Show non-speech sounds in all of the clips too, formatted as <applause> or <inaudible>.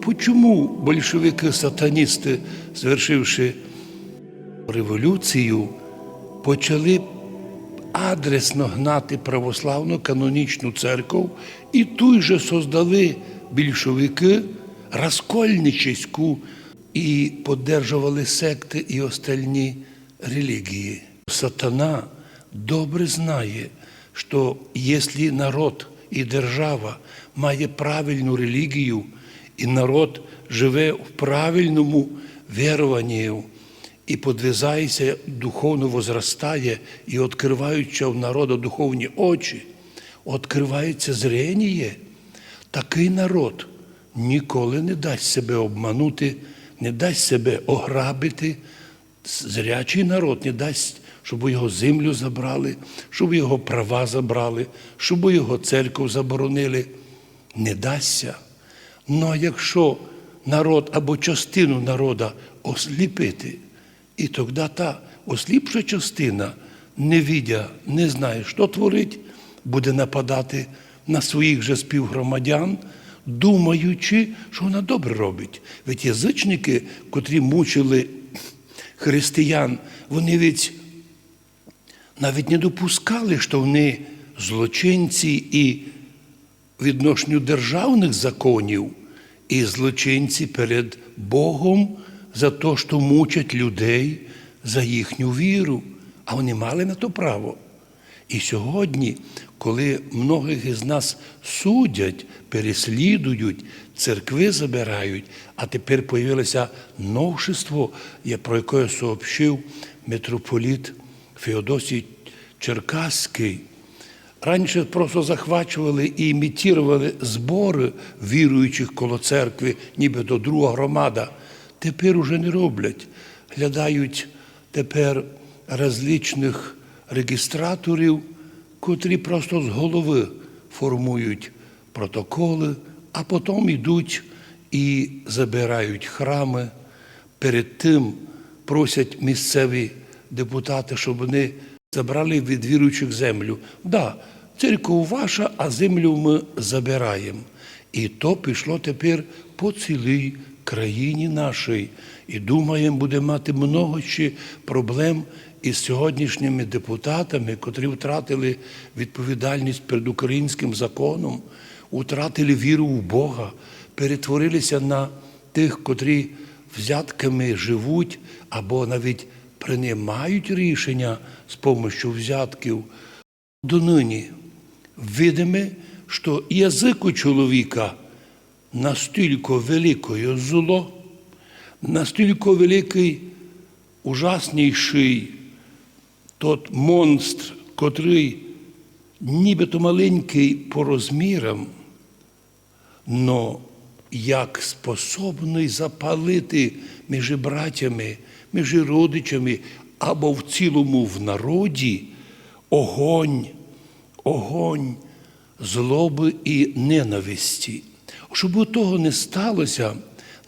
почому большевики-сатаністи, звершивши революцію, почали адресно гнати православну канонічну церкву і тут же создали більшовики розкольничеську і поддержували секти і остальні релігії. Сатана добре знає, що якщо народ і держава має правильну релігію, і народ живе в правильному віруванні, і подвизається, духовно возростає, і відкриваються в народу духовні очі, відкривається зрення, такий народ ніколи не дасть себе обманути, не дасть себе ограбити. Зрячий народ не дасть, щоб його землю забрали, щоб його права забрали, щоб його церкву заборонили. Не дасться. Ну а якщо народ або частину народа осліпити, і тоді та осліпша частина, не відя, не знає, що творить, буде нападати на своїх же співгромадян, думаючи, що вона добре робить. Ведь язичники, котрі мучили християн, вони ведь навіть не допускали, що вони злочинці і відношенню державних законів, і злочинці перед Богом за те, що мучать людей за їхню віру, а вони мали на то право. І сьогодні, коли многих із нас судять, переслідують, церкви забирають, а тепер появилося новшество, про яке сообщив митрополіт Феодосій Черкаський. Раніше просто захвачували і імітували збори віруючих коло церкви, ніби до друга громада. Тепер уже не роблять. Глядають тепер различних регістраторів, котрі просто з голови формують протоколи, а потім йдуть і забирають храми. Перед тим просять місцеві депутати, щоб вони забрали від віруючих землю. Да, церква ваша, а землю ми забираємо. І то пішло тепер по цілій країні нашій. І думаємо, буде мати много ще проблем із сьогоднішніми депутатами, котрі втратили відповідальність перед українським законом, втратили віру в Бога, перетворилися на тих, котрі взятками живуть або навіть приймають рішення з допомогою взятків. Донині видимо, що язик у чоловіка настільки великое зло, настільки великий ужасніший тот монстр, котрий нібито маленький по розмірам, но як способний запалити між братями, між родичами або в цілому в народі огонь, огонь злоби і ненависті. Щоб у того не сталося,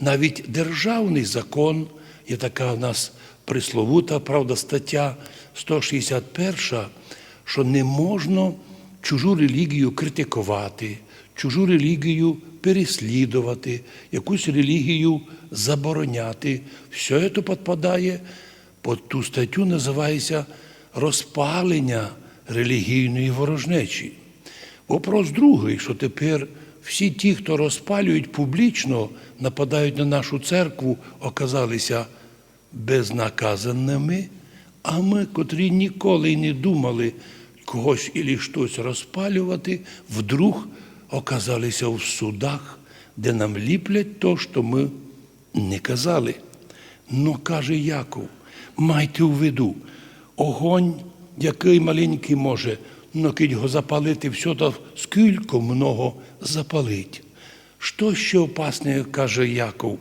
навіть державний закон, є така у нас присловута, правда, стаття 161, що не можна чужу релігію критикувати, чужу релігію переслідувати, якусь релігію забороняти. Все це підпадає під ту статтю, називається розпалення релігійної ворожнечі. Вопрос другий, що тепер всі ті, хто розпалюють публічно, нападають на нашу церкву, оказалися безнаказаними, а ми, котрі ніколи й не думали когось і щось розпалювати, вдруг оказалися в судах, де нам ліплять то, що ми не казали. Но каже Яков, майте у виду, огонь, який маленький може, но кить його запалити, все то скільки много запалить. Що ще опасне, каже Яков?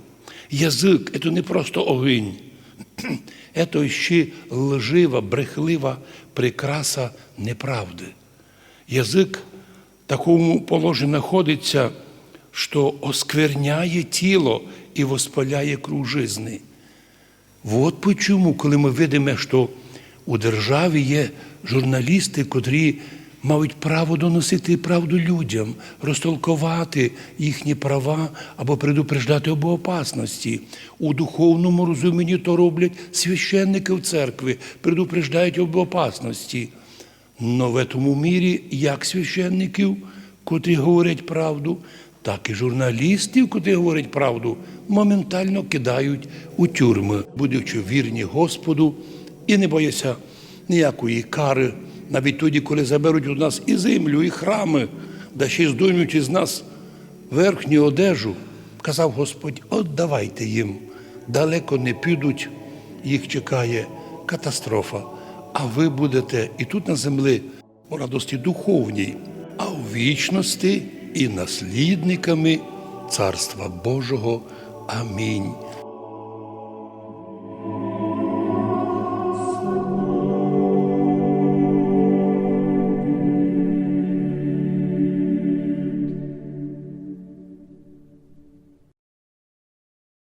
Язик це не просто огонь, <clears throat> це ще лжива, брехлива прикраса неправди. Язик такому положенні знаходиться, що оскверняє тіло і воспаляє круг жизни. От почому, коли ми видимо, що у державі є журналісти, котрі мають право доносити правду людям, розтолкувати їхні права або предупреждати об опасності. У духовному розумінні то роблять священники в церкві, предупреждають об опасності. Но в тому мірі як священників, котрі говорять правду, так і журналістів, котрі говорять правду, моментально кидають у тюрми, будучи вірні Господу і не бояться ніякої кари, навіть тоді, коли заберуть у нас і землю, і храми, да ще й здоймуть із нас верхню одежу, казав Господь, отдавайте їм, далеко не підуть, їх чекає катастрофа. А ви будете і тут на землі у радості духовній, а у вічності і наслідниками Царства Божого. Амінь.